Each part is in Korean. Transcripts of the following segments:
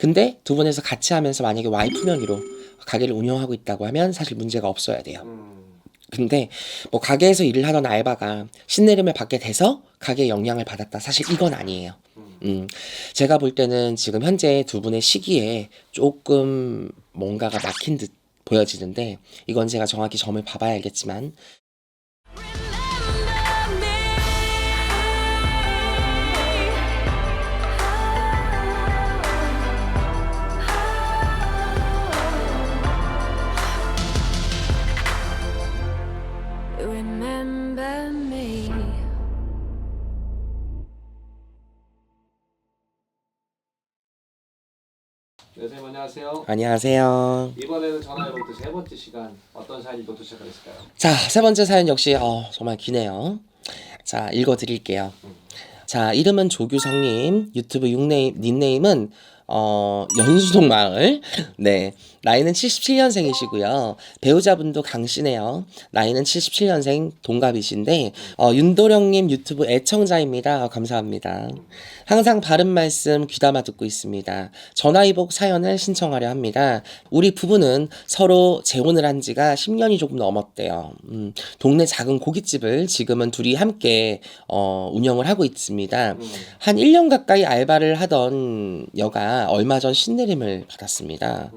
근데 두 분에서 같이 하면서 만약에 와이프 명의로 가게를 운영하고 있다고 하면 사실 문제가 없어야 돼요. 근데 뭐 가게에서 일을 하던 알바가 신내림을 받게 돼서 가게에 영향을 받았다. 사실 이건 아니에요. 음, 제가 볼 때는 지금 현재 두 분의 시기에 조금 뭔가가 막힌 듯 보여지는데 이건 제가 정확히 점을 봐봐야 알겠지만 네, 선생님 안녕하세요. 안녕하세요. 이번에는 전화해볼 때세 번째 시간 어떤 사연이 또 도착하겠을까요? 자, 세 번째 사연 역시 어, 정말 기네요. 자, 읽어 드릴게요. 자, 이름은 조규성 님, 유튜브 닉네임, 닉네임은 어, 연수동 마을. 네. 나이는 77년생이시고요. 배우자분도 강씨네요. 나이는 77년생 동갑이신데, 어, 윤도령님 유튜브 애청자입니다. 어, 감사합니다. 항상 바른 말씀 귀담아 듣고 있습니다. 전화위복 사연을 신청하려 합니다. 우리 부부는 서로 재혼을 한 지가 10년이 조금 넘었대요. 음, 동네 작은 고깃집을 지금은 둘이 함께 어, 운영을 하고 있습니다. 한 1년 가까이 알바를 하던 여가 얼마 전 신내림을 받았습니다.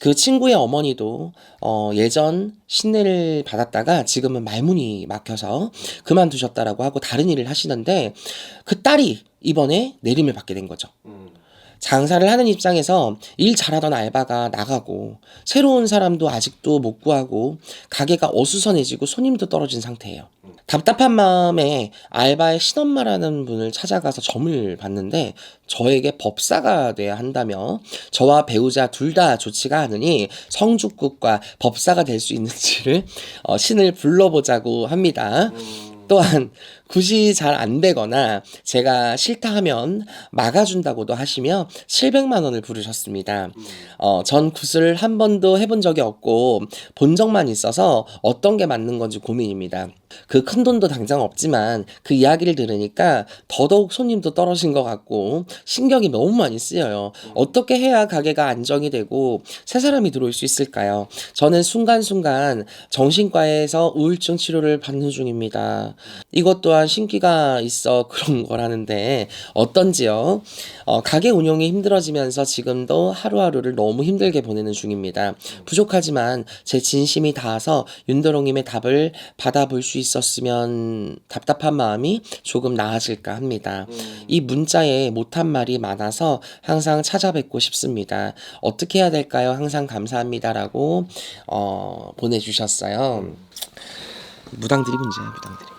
그 친구의 어머니도 어, 예전 신내를 받았다가 지금은 말문이 막혀서 그만두셨다라고 하고 다른 일을 하시는데 그 딸이 이번에 내림을 받게 된 거죠. 음. 장사를 하는 입장에서 일 잘하던 알바가 나가고 새로운 사람도 아직도 못 구하고 가게가 어수선해지고 손님도 떨어진 상태예요. 답답한 마음에 알바의 신엄마라는 분을 찾아가서 점을 봤는데 저에게 법사가 돼야 한다며 저와 배우자 둘 다 좋지가 않으니 성죽국과 법사가 될 수 있는지를 어, 신을 불러보자고 합니다. 또한 굿이 잘 안 되거나 제가 싫다 하면 막아준다고도 하시며 700만 원을 부르셨습니다. 어, 전 굿을 한 번도 해본 적이 없고 본 적만 있어서 어떤 게 맞는 건지 고민입니다. 그 큰 돈도 당장 없지만 그 이야기를 들으니까 더더욱 손님도 떨어진 것 같고 신경이 너무 많이 쓰여요. 어떻게 해야 가게가 안정이 되고 새 사람이 들어올 수 있을까요? 저는 순간순간 정신과에서 우울증 치료를 받는 중입니다. 이것 또한 신기가 있어 그런 거라는데 어떤지요? 어, 가게 운영이 힘들어지면서 지금도 하루하루를 너무 힘들게 보내는 중입니다. 부족하지만 제 진심이 닿아서 윤도롱님의 답을 받아볼 수 있었으면 답답한 마음이 조금 나아질까 합니다. 이 문자에 못한 말이 많아서 항상 찾아뵙고 싶습니다. 어떻게 해야 될까요? 항상 감사합니다라고 어, 보내주셨어요. 무당들이 문제야, 무당들이.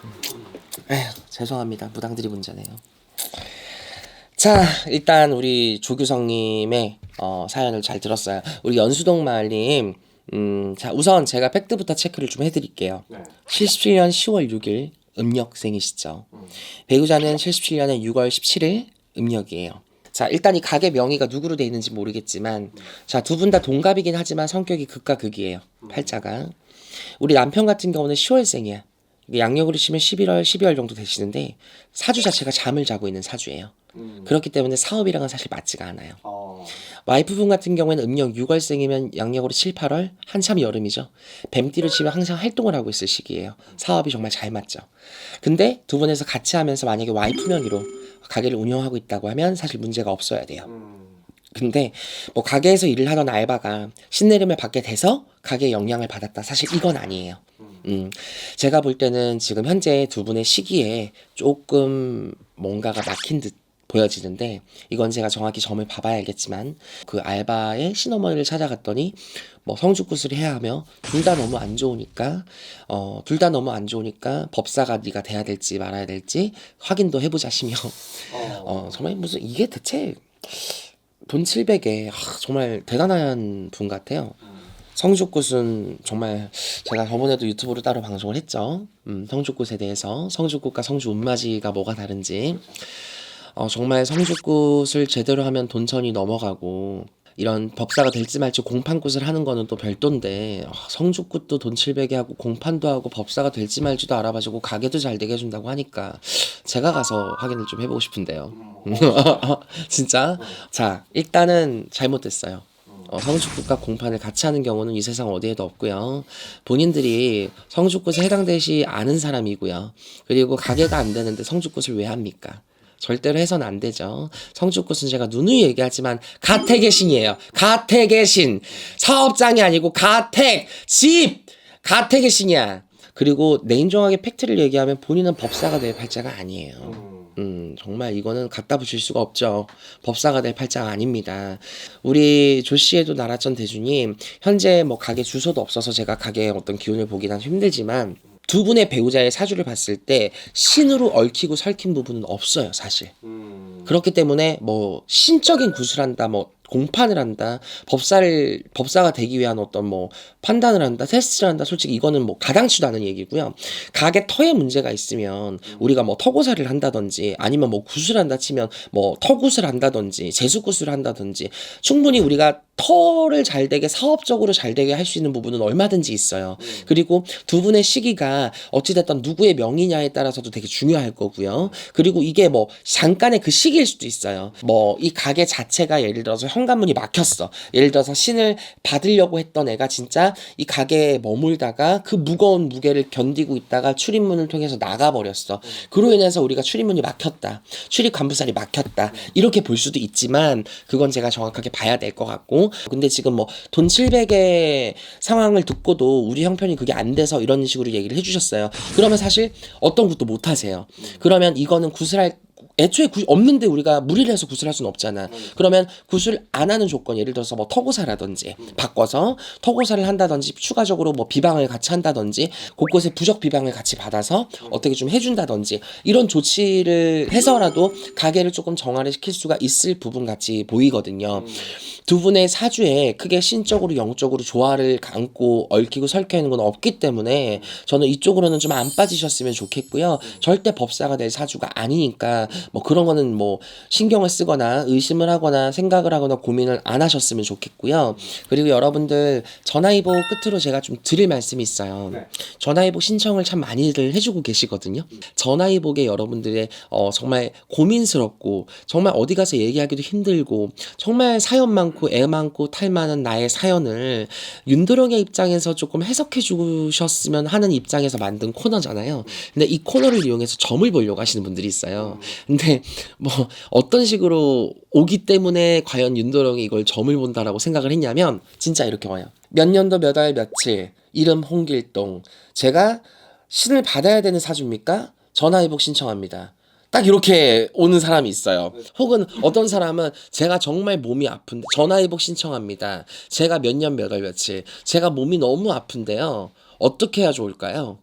에휴, 죄송합니다. 무당들이 문제네요. 자, 일단 우리 조규성님의 어, 사연을 잘 들었어요. 우리 연수동 마을님, 음, 자 우선 제가 팩트부터 체크를 좀 해드릴게요. 네. 77년 10월 6일 음력생이시죠. 배우자는 77년에 6월 17일 음력이에요. 자 일단 이 가게 명의가 누구로 돼 있는지 모르겠지만 자 두 분 다 동갑이긴 하지만 성격이 극과 극이에요. 팔자가 우리 남편 같은 경우는 10월생이야. 양력으로 치면 11월, 12월 정도 되시는데 사주 자체가 잠을 자고 있는 사주예요. 음. 그렇기 때문에 사업이랑은 사실 맞지가 않아요. 어. 와이프분 같은 경우에는 음력 6월생이면 양력으로 7, 8월 한참 여름이죠. 뱀띠를 치면 항상 활동을 하고 있을 시기예요. 사업이 정말 잘 맞죠. 근데 두 분에서 같이 하면서 만약에 와이프 명의로 가게를 운영하고 있다고 하면 사실 문제가 없어야 돼요. 음. 근데 뭐 가게에서 일을 하던 알바가 신내림을 받게 돼서 가게에 영향을 받았다. 사실 이건 아니에요. 음, 제가 볼 때는 지금 현재 두 분의 시기에 조금 뭔가가 막힌 듯 보여지는데 이건 제가 정확히 점을 봐봐야 알겠지만 그 알바의 신어머니를 찾아갔더니 뭐 성주굿을 해야 하며 둘 다 너무 안 좋으니까 어 둘 다 너무 안 좋으니까 법사가 네가 돼야 될지 말아야 될지 확인도 해보자시며 어. 어 정말 무슨 이게 대체 돈 700에 정말 대단한 분 같아요. 성주꽃은 정말 제가 저번에도 유튜브로 따로 방송을 했죠. 음, 성주꽃에 대해서 성주꽃과 성주 운마지가 뭐가 다른지 어, 정말 성주꽃을 제대로 하면 돈천이 넘어가고 이런 법사가 될지 말지 공판굿을 하는 거는 또 별도인데 아, 성주굿도 돈 700에 하고 공판도 하고 법사가 될지 말지도 알아봐주고 가게도 잘 되게 해준다고 하니까 제가 가서 확인을 좀 해보고 싶은데요. 진짜? 자 일단은 잘못됐어요. 어, 성주굿과 공판을 같이 하는 경우는 이 세상 어디에도 없고요. 본인들이 성주굿에 해당되지 않은 사람이고요. 그리고 가게가 안 되는데 성주굿을 왜 합니까? 절대로 해서는 안 되죠. 성주굿은 제가 누누이 얘기하지만 가택의 신이에요. 가택의 신. 사업장이 아니고 가택, 집, 가택의 신이야. 그리고 냉정하게 팩트를 얘기하면 본인은 법사가 될 팔자가 아니에요. 음, 정말 이거는 갖다 붙일 수가 없죠. 법사가 될 팔자가 아닙니다. 우리 조씨에도 나라전 대주님, 현재 뭐 가게 주소도 없어서 제가 가게의 어떤 기운을 보기는 힘들지만, 두 분의 배우자의 사주를 봤을 때 신으로 얽히고 설킨 부분은 없어요, 사실. 그렇기 때문에 뭐 신적인 구술한다, 뭐 공판을 한다, 법사를 법사가 되기 위한 어떤 뭐 판단을 한다, 테스트를 한다. 솔직히 이거는 뭐 가당치도 않은 얘기고요. 가게 터에 문제가 있으면 우리가 뭐 터고사를 한다든지 아니면 뭐 구슬 한다 치면 뭐 터구슬 한다든지 제수구슬 한다든지 충분히 우리가 터를 잘 되게 사업적으로 잘 되게 할 수 있는 부분은 얼마든지 있어요. 그리고 두 분의 시기가 어찌됐든 누구의 명이냐에 따라서도 되게 중요할 거고요. 그리고 이게 뭐 잠깐의 그 시기일 수도 있어요. 뭐 이 가게 자체가 예를 들어서 현관문이 막혔어. 예를 들어서 신을 받으려고 했던 애가 진짜 이 가게에 머물다가 그 무거운 무게를 견디고 있다가 출입문을 통해서 나가버렸어. 그로 인해서 우리가 출입문이 막혔다. 출입 간부살이 막혔다. 이렇게 볼 수도 있지만 그건 제가 정확하게 봐야 될 것 같고 근데 지금 뭐 돈 700의 상황을 듣고도 우리 형편이 그게 안 돼서 이런 식으로 얘기를 해주셨어요. 그러면 사실 어떤 것도 못 하세요. 그러면 이거는 구슬할 애초에 구, 없는데 우리가 무리를 해서 구슬할 수는 없잖아. 그러면 구슬 안 하는 조건 예를 들어서 뭐 터고사라든지 바꿔서 터고사를 한다든지 추가적으로 뭐 비방을 같이 한다든지 곳곳에 부적 비방을 같이 받아서 어떻게 좀 해준다든지 이런 조치를 해서라도 가게를 조금 정화를 시킬 수가 있을 부분 같이 보이거든요. 두 분의 사주에 크게 신적으로 영적으로 조화를 감고 얽히고 설켜 있는 건 없기 때문에 저는 이쪽으로는 좀 안 빠지셨으면 좋겠고요. 절대 법사가 될 사주가 아니니까 뭐 그런 거는 뭐 신경을 쓰거나 의심을 하거나 생각을 하거나 고민을 안 하셨으면 좋겠고요. 그리고 여러분들 전화위보 끝으로 제가 좀 드릴 말씀이 있어요. 네. 전화위복 신청을 참 많이들 해주고 계시거든요. 전화위복에 여러분들의 어, 정말 고민스럽고 정말 어디 가서 얘기하기도 힘들고 정말 사연 많고 애 많고 탈 많은 나의 사연을 윤도령의 입장에서 조금 해석해 주셨으면 하는 입장에서 만든 코너잖아요. 근데 이 코너를 이용해서 점을 보려고 하시는 분들이 있어요. 근데 뭐 어떤 식으로 오기 때문에 과연 윤도령이 이걸 점을 본다라고 생각을 했냐면 진짜 이렇게 와요. 몇 년도 몇 월 며칠 이름 홍길동 제가 신을 받아야 되는 사주입니까? 전화위복 신청합니다. 딱 이렇게 오는 사람이 있어요. 혹은 어떤 사람은 제가 정말 몸이 아픈데 전화위복 신청합니다. 제가 몇 년 몇 월 며칠 제가 몸이 너무 아픈데요. 어떻게 해야 좋을까요?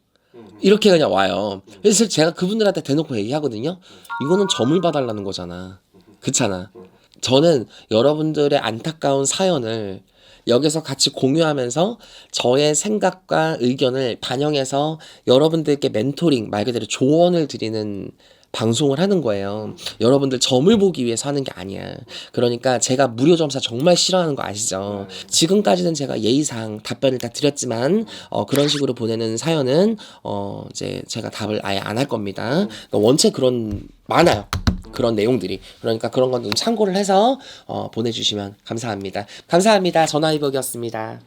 이렇게 그냥 와요. 그래서 제가 그분들한테 대놓고 얘기하거든요. 이거는 점을 봐달라는 거잖아. 그렇잖아. 저는 여러분들의 안타까운 사연을 여기서 같이 공유하면서 저의 생각과 의견을 반영해서 여러분들께 멘토링, 말 그대로 조언을 드리는 방송을 하는 거예요. 여러분들 점을 보기 위해서 하는 게 아니야. 그러니까 제가 무료 점사 정말 싫어하는 거 아시죠? 지금까지는 제가 예의상 답변을 다 드렸지만 어, 그런 식으로 보내는 사연은 어, 이제 제가 답을 아예 안 할 겁니다. 그러니까 원체 그런 많아요. 그런 내용들이 그러니까 그런 건 좀 참고를 해서 어, 보내주시면 감사합니다. 감사합니다. 전화위복이었습니다.